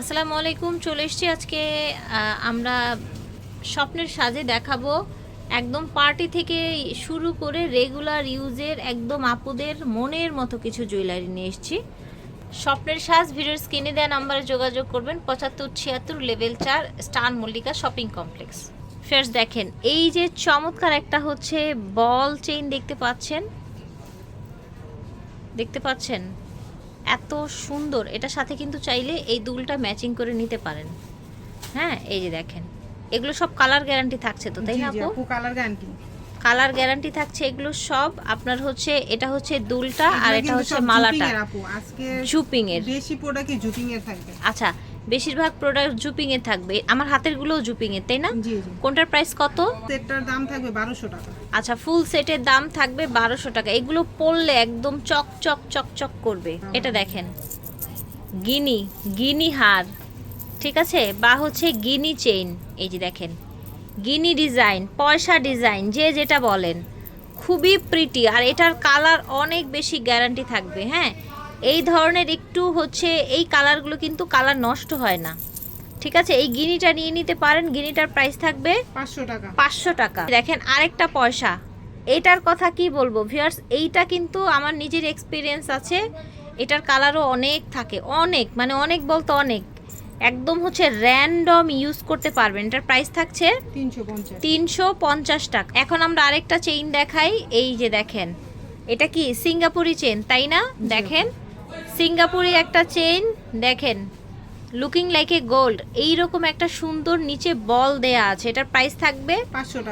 আসসালামু আলাইকুম, চলে এসেছি আজকে আমরা স্বপ্নের সাজে দেখাবো একদম পার্টি থেকে শুরু করে রেগুলার ইউজের একদম আপুদের মনের মতো কিছু জুয়েলারি নিয়ে এসেছি। স্বপ্নের সাজ, ভিডিওর স্ক্রিনে দেওয়া নাম্বারে যোগাযোগ করবেন, পঁচাত্তর ছিয়াত্তর লেভেল চার, star Mallika shopping complex. First দেখেন, এই যে চমৎকার একটা হচ্ছে বল চেইন দেখতে পাচ্ছেন? দেখতে পাচ্ছেন? এত সুন্দর। এটা সাথে কিন্তু চাইলে এই দুলটা ম্যাচিং করে নিতে পারেন। হ্যাঁ এই যে দেখেন। এগুলো সব কালার গ্যারান্টি থাকছে তো তাই না আপু? কালার গ্যারান্টি কালার গ্যারান্টি থাকছে এগুলো সব। আপনার হচ্ছে এটা হচ্ছে দুলটা আর এটা হচ্ছে মালাটা। জুপিং এর আজকে জুপিং এর। বেশি প্রোডাক্টই জুপিং এর থাকবে? আচ্ছা বেশিরভাগ প্রোডাক্ট জুপিং এর থাকবে। আমার হাতের গুলোও জুপিং এর তাই না? কোনটার প্রাইস কত? সেটটার দাম থাকবে বারোশো টাকা। আচ্ছা ফুল সেটের দাম থাকবে বারোশো টাকা। এগুলো পরলে একদম চক চক চক চক করবে। এটা দেখেন। গিনি গিনি হার ঠিক আছে? বা হচ্ছে গিনি চেইন এই যে দেখেন। গিনি ডিজাইন পয়সা ডিজাইন যে যেটা বলেন। খুবই প্রিটি আর এটার কালার অনেক বেশি গ্যারান্টি থাকবে হ্যাঁ? এই ধরনের একটু হচ্ছে এই কালারগুলো কিন্তু কালার নষ্ট হয় না। ঠিক আছে? এই গিনিটা নিয়ে নিতে পারেন। গিনিটার প্রাইস থাকবে পাঁচশো টাকা। পাঁচশো টাকা। দেখেন আরেকটা পয়সা। এটার কথা কি বলব ভিউয়ার্স এইটা কিন্তু আমার নিজের এক্সপিরিয়েন্স আছে। এটার কালারও অনেক থাকে। অনেক মানে অনেক বলতে অনেক। একদম হচ্ছে র্যান্ডম ইউজ করতে পারবেন। এটার প্রাইস থাকছে তিনশো পঞ্চাশ। টাকা। এখন আমরা আরেকটা চেইন দেখাই। এই যে দেখেন এটা কি? সিঙ্গাপুরি চেন তাই না? দেখেন সিঙ্গাপুরি একটা চেইন দেখেন লুকিং লাইক এ গোল্ড এইরকম একটা সুন্দর নিচে বল দেয়া আছে। এটার প্রাইস থাকবে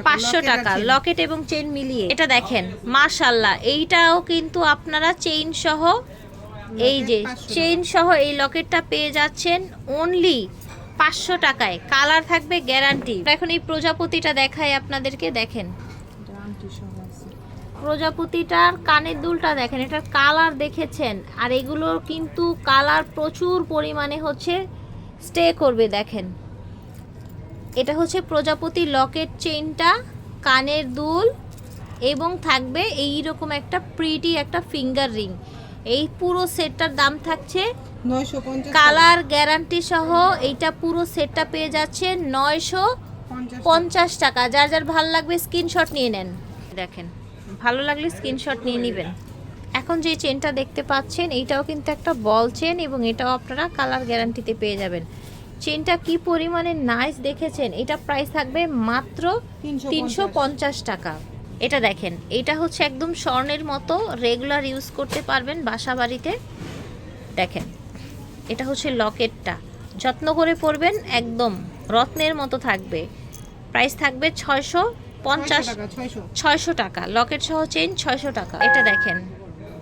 পাঁচশো টাকা। লকেট এবং চেইন মিলিয়ে। এটা দেখেন। মাশাল্লাহ এইটাও কিন্তু আপনারা চেইন সহ এই যে চেইন সহ এই লকেটটা পেয়ে যাচ্ছেন অনলি পাঁচশো টাকায়। কালার থাকবে গ্যারান্টি এখন এই প্রজাপতিটা দেখাই আপনাদেরকে দেখেন। প্রজাপতিটার কানের দুলটা দেখেন এটার কালার দেখেছেন আর এগুলোর কিন্তু কালার প্রচুর পরিমাণে হচ্ছে স্টে করবে দেখেন। এটা হচ্ছে প্রজাপতি লকেট চেইনটা কানের দুল এবং থাকবে এই রকম একটা প্রিটি একটা ফিঙ্গার রিং এই পুরো সেটটার দাম থাকছে কালার গ্যারান্টি সহ এইটা পুরো সেটটা পেয়ে যাচ্ছে নয়শো পঞ্চাশ পঞ্চাশ টাকা। যার যার ভালো লাগবে স্ক্রিনশট নিয়ে নেন। দেখেন। ভালো লাগলে স্ক্রিনশট নিয়ে নেবেন। এখন যে চেনটা দেখতে পাচ্ছেন এইটাও কিন্তু একটা বল চেন এবং এটাও আপনারা কালার গ্যারান্টিতে পেয়ে যাবেন। চেনটা কি পরিমাণে নাইস দেখেছেন? এটা প্রাইস থাকবে মাত্র তিনশো টাকা। এটা দেখেন এটা হচ্ছে একদম স্বর্ণের মতো রেগুলার ইউজ করতে পারবেন বাসা বাড়িতে দেখেন এটা হচ্ছে লকেটটা যত্ন করে পরবেন একদম রত্নের মতো থাকবে। প্রাইস থাকবে ছয়শো পঞ্চাশ ছয়শো টাকা লকেট সহ চেইন ছয়শো টাকা। এটা দেখেন।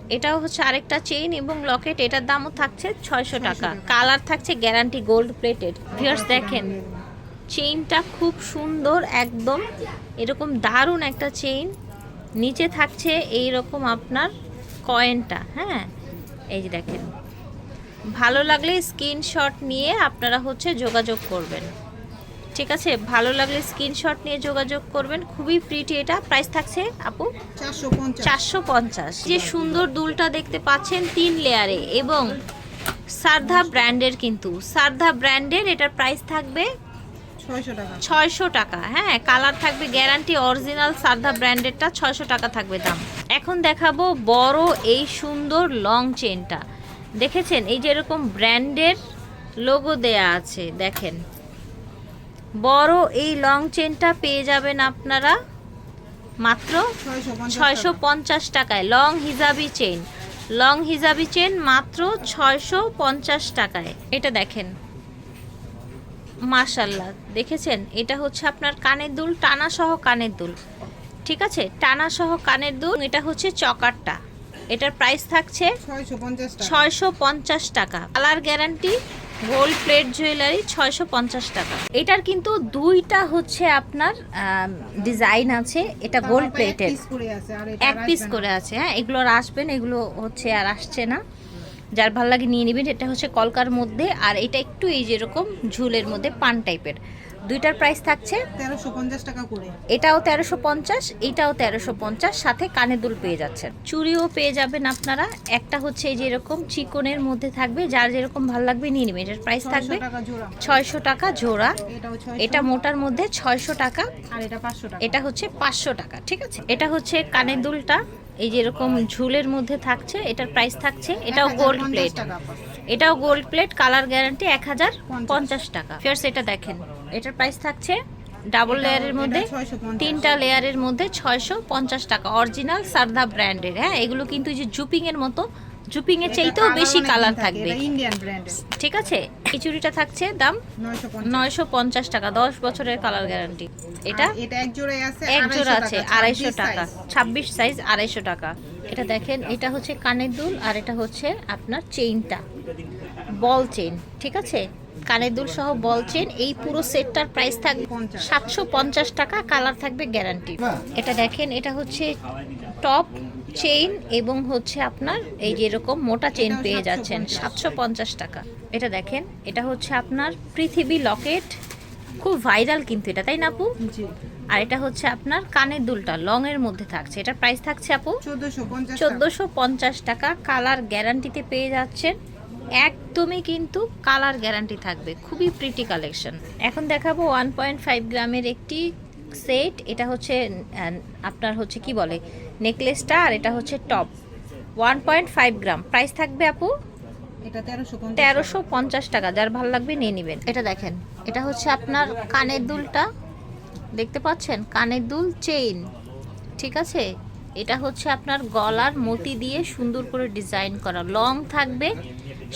এটাও হচ্ছে আরেকটা চেইন এবং লকেট। এটার দামও থাকছে ছয়শো টাকা। টাকা। কালার থাকছে গ্যারান্টি গোল্ড প্লেটেড ভিউয়ার্স দেখেন। চেইনটা খুব সুন্দর একদম। এরকম দারুণ একটা চেইন নিচে থাকছে এই রকম আপনার কয়েনটা হ্যাঁ? এই যে দেখেন। ভালো লাগলে স্ক্রিনশট নিয়ে আপনারা হচ্ছে যোগাযোগ করবেন। ঠিক আছে? ভালো লাগলে স্ক্রিনশট নিয়ে যোগাযোগ করবেন। খুবই প্রিটি এটা। প্রাইস থাকছে আপু? চারশো পঞ্চাশ। যে সুন্দর দুলটা দেখতে পাচ্ছেন তিন লেয়ারে এবং সারধা ব্র্যান্ডের কিন্তু। সারধা ব্র্যান্ডের এটার প্রাইস থাকবে ছয়শো টাকা। হ্যাঁ কালার থাকবে গ্যারান্টি অরিজিনাল সারধা ব্র্যান্ডেরটা ছয়শো টাকা থাকবে দাম। এখন দেখাবো বড় এই সুন্দর লং চেনটা দেখেছেন? এই যে এরকম ব্র্যান্ডের লোগো দেয়া আছে দেখেন। বড় এই লং চেনটা পেয়ে যাবেন আপনারা মাত্র ছয়শো পঞ্চাশ টাকায় লং হিজাবি চেইন লং হিজাবি চেন মাত্র ছয়শো পঞ্চাশ টাকায়। এটা দেখেন। মাশাল্লাহ দেখেছেন? এটা হচ্ছে আপনার কানের দুল টানা সহ কানের দুল। ঠিক আছে? টানা সহ কানের দুল এটা হচ্ছে চকারটা। এটার প্রাইস থাকছে ছয়শো পঞ্চাশ টাকা। Colour guarantee gold plate jewellery ছয়শো পঞ্চাশ টাকা। এটার কিন্তু দুইটা হচ্ছে আপনার ডিজাইন আছে। এটা গোল্ড প্লেটের। এক পিস করে আছে হ্যাঁ এগুলো আর আসবেন এগুলো হচ্ছে আর আসছে না। যার ভালো লাগে নিয়ে নেবেন এটা হচ্ছে কলকার মধ্যে আর এটা একটু এই যেরকম ঝুলের মধ্যে পান টাইপের দুইটার প্রাইস থাকছে। তেরোশো পঞ্চাশ টাকা করে। এটাও তেরোশো পঞ্চাশ এটাও তেরোশো পঞ্চাশ সাথে কানের দুল পেয়ে যাচ্ছেন। চুড়িও পেয়ে যাবেন আপনারা। একটা হচ্ছে এই যে এরকম চিকনের মধ্যে থাকবে যার যেরকম ভালো লাগবে নিয়ে নেবেন। এটার প্রাইস থাকবে ছয়শো টাকা জোড়া। এটা মোটার মধ্যে ছয়শো টাকা। আর এটা পাঁচশো টাকা। এটা হচ্ছে পাঁচশো টাকা ঠিক আছে? এটা হচ্ছে কানের দুলটা। এই যে এরকম ঝুলের মধ্যে থাকছে এটার প্রাইস থাকছে। এটাও গোল্ড প্লেট এটাও গোল্ড প্লেট কালার গ্যারান্টি এক হাজার পঞ্চাশ। টাকা। ফিয়ার্স এটা দেখেন। এটার প্রাইস থাকছে ডাবল লেয়ারের মধ্যে তিনটা লেয়ারের মধ্যে ছয়শো পঞ্চাশ টাকা। অরিজিনাল সারদা ব্র্যান্ডের হ্যাঁ? এগুলো কিন্তু যে জুপিং এর মতো জুপিং এর চাইতেও বেশি কালার থাকবে ইন্ডিয়ান ব্র্যান্ডের ঠিক আছে? এই চুড়িটা থাকছে দাম নয়শো পঞ্চাশ। নয়শো পঞ্চাশ টাকা দশ বছরের কালার গ্যারান্টি এটা এক আছে এক জোড়া আছে টাকা, আড়াইশো 26 টাকা ছাব্বিশ সাইজ আড়াইশো টাকা। এটা দেখেন এটা হচ্ছে কানের দুল আর এটা হচ্ছে আপনার চেইনটা বল চেইন ঠিক আছে? কানের দুল সহ বল চেইন এই পুরো সেটটার প্রাইস থাকবে সাতশো পঞ্চাশ টাকা কালার থাকবে গ্যারান্টি এটা দেখেন এটা হচ্ছে টপ চেইন এবং হচ্ছে আপনার এই যে এরকম মোটা চেইন পেয়ে যাচ্ছেন সাতশো পঞ্চাশ টাকা। এটা দেখেন এটা হচ্ছে আপনার পৃথিবী লকেট খুব ভাইরাল কিন্তু এটা তাই না আপু? আর এটা হচ্ছে আপনার কানের দুলটা লং এর মধ্যে থাকছে। এটার প্রাইস থাকছে আপু চোদ্দশো চোদ্দোশো পঞ্চাশ টাকা কালার গ্যারান্টিতে পেয়ে যাচ্ছেন। একদমই কিন্তু কালার গ্যারান্টি থাকবে। খুবই প্রিটি কালেকশন এখন দেখাবো ওয়ান পয়েন্ট ফাইভ গ্রামের একটি সেট এটা হচ্ছে আপনার হচ্ছে কি বলে নেকলেসটা আর এটা হচ্ছে top one point five gram. Price থাকবে আপু? এটা তেরোশো তেরোশো পঞ্চাশ টাকা। যার ভালো লাগবে নিয়ে নেবেন। এটা দেখেন এটা হচ্ছে আপনার কানের দুলটা। দেখতে পাচ্ছেন? কানের দুল চেইন ঠিক আছে? এটা হচ্ছে আপনার গলার মতি দিয়ে সুন্দর করে ডিজাইন করা। লং থাকবে।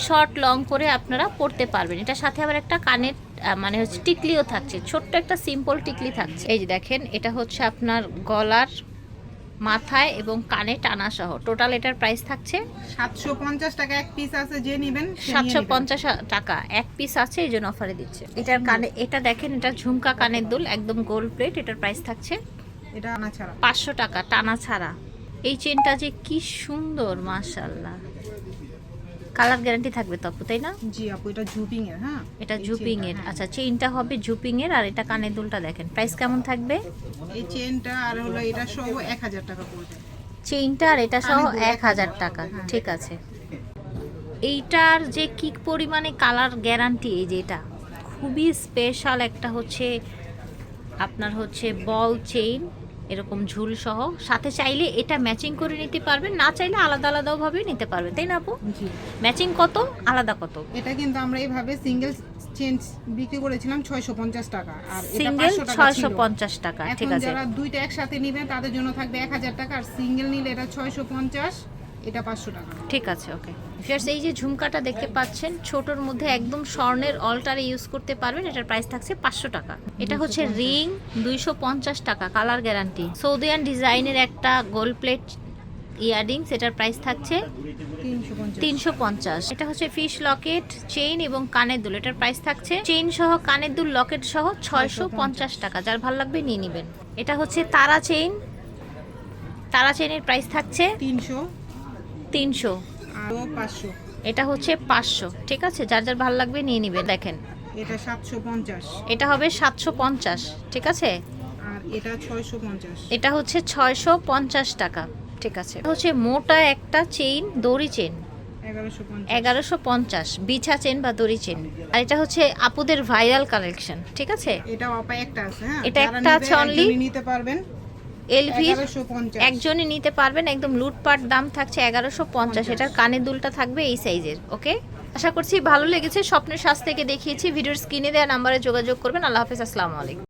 শর্ট লং করে আপনারা পরতে পারবেন। এটা সাথে আবার একটা কানের মানে হচ্ছে টিকলিও থাকছে। ছোট্ট একটা সিম্পল টিকলি থাকছে। এই যে দেখেন এটা হচ্ছে আপনার গলার মাথায় এবং কানে টানা সহ। টোটাল এটার প্রাইস থাকছে সাতশো পঞ্চাশ টাকা এক পিস আছে যে নেবেন সাতশো পঞ্চাশ টাকা এক পিস আছে এই জন্য অফারে দিচ্ছে। এটার কানে এটা দেখেন এটা ঝুমকা কানের দুল একদম গোল্ড প্লেট এটার প্রাইস থাকছে এটা পাঁচশো টাকা টানা ছাড়া। এই চেনটা যে কি সুন্দর মাশাল্লাহ কালার গ্যারান্টি থাকবে তো আপু তাই না? জি আপু এটা জুপিং এর হ্যাঁ? এটা জুপিং এর হ্যাঁ। আচ্ছা চেইনটা হবে জুপিং এর আর এটা কানের দুলটা দেখেন। প্রাইস কেমন থাকবে? এই চেইনটা আর হলো এটা সহ এক হাজার টাকা পড়বে চেইনটা আর এটা সহ কানের দুল এক হাজার টাকা হ্যাঁ। ঠিক আছে। এইটার যে কি পরিমাণে কালার গ্যারান্টি এই যে এটা? খুবই স্পেশাল একটা হচ্ছে আপনার হচ্ছে বল চেইন এরকম ঝুল সহ। সাথে চাইলে এটা ম্যাচিং করে নিতে পারবেন না চাইলে আলাদা আলাদাও ভাবে নিতে পারবেন তাই না আপু? ম্যাচিং কত আলাদা কত? এটা কিন্তু আমরা এইভাবে সিঙ্গেল চেঞ্জ বিক্রি করেছিলাম ছয়শো পঞ্চাশ টাকা আর সিঙ্গেল 500 টাকা ছয়শো পঞ্চাশ টাকা ঠিক আছে। যারা দুইটা একসাথে নিবেন তাদের জন্য থাকবে এক হাজার টাকা আর সিঙ্গেল নিলে এটা ছয়শো পঞ্চাশ। এটা পাঁচশো টাকা। ঠিক আছে ওকে ফিয়ার্স এই যে ঝুমকাটা দেখতে পাচ্ছেন ছোটর মধ্যে একদম স্বর্ণের অলটারে ইউজ করতে পারবেন এটার প্রাইস থাকছে পাঁচশো টাকা। এটা হচ্ছে রিং দুইশো পঞ্চাশ টাকা কালার গ্যারান্টি সৌদিয়ান ডিজাইনের একটা গোল্ড প্লেট ইয়াররিংস এটার প্রাইস থাকছে তিনশো পঞ্চাশ। এটা হচ্ছে ফিশ লকেট চেইন এবং কানের দুল এটার প্রাইস থাকছে চেইন সহ কানের দুল লকেট সহ ছয়শো পঞ্চাশ টাকা। যার ভালো লাগবে নিয়ে নেবেন। এটা হচ্ছে তারা চেইন তারা চেইনের প্রাইস থাকছে তিনশো তিনশো। পাঁচশো। এটা হচ্ছে পাঁচশো। ঠিক আছে? যার যার ভালো লাগবে নিয়ে নিবে দেখেন। এটা সাতশো পঞ্চাশ। এটা হবে সাতশো পঞ্চাশ ঠিক আছে? আর এটা ছয়শো পঞ্চাশ। এটা হচ্ছে ছয়শো পঞ্চাশ টাকা ঠিক আছে? হচ্ছে মোটা একটা চেইন দড়ি চেন এগারোশো পঞ্চাশ। বিছা চেন বা দড়ি চেন আর এটা হচ্ছে আপুদের ভাইরাল কালেকশন ঠিক আছে? এটা একটা আছে হ্যাঁ? এটা একটা আছে? একজনই নিতে পারবেন। এলভির এগারোশো একজনই নিতে পারবেন একদম লুটপাট দাম থাকছে এগারোশো পঞ্চাশ। এটার কানের দুলটা থাকবে এই সাইজের ওকে আশা করছি ভালো লেগেছে স্বপ্নের শ্বাস থেকে দেখিয়েছি ভিডিওর স্ক্রিনে দেওয়া নাম্বারে যোগাযোগ করবেন। আল্লাহ হাফিজ আসসালামু আলাইকুম।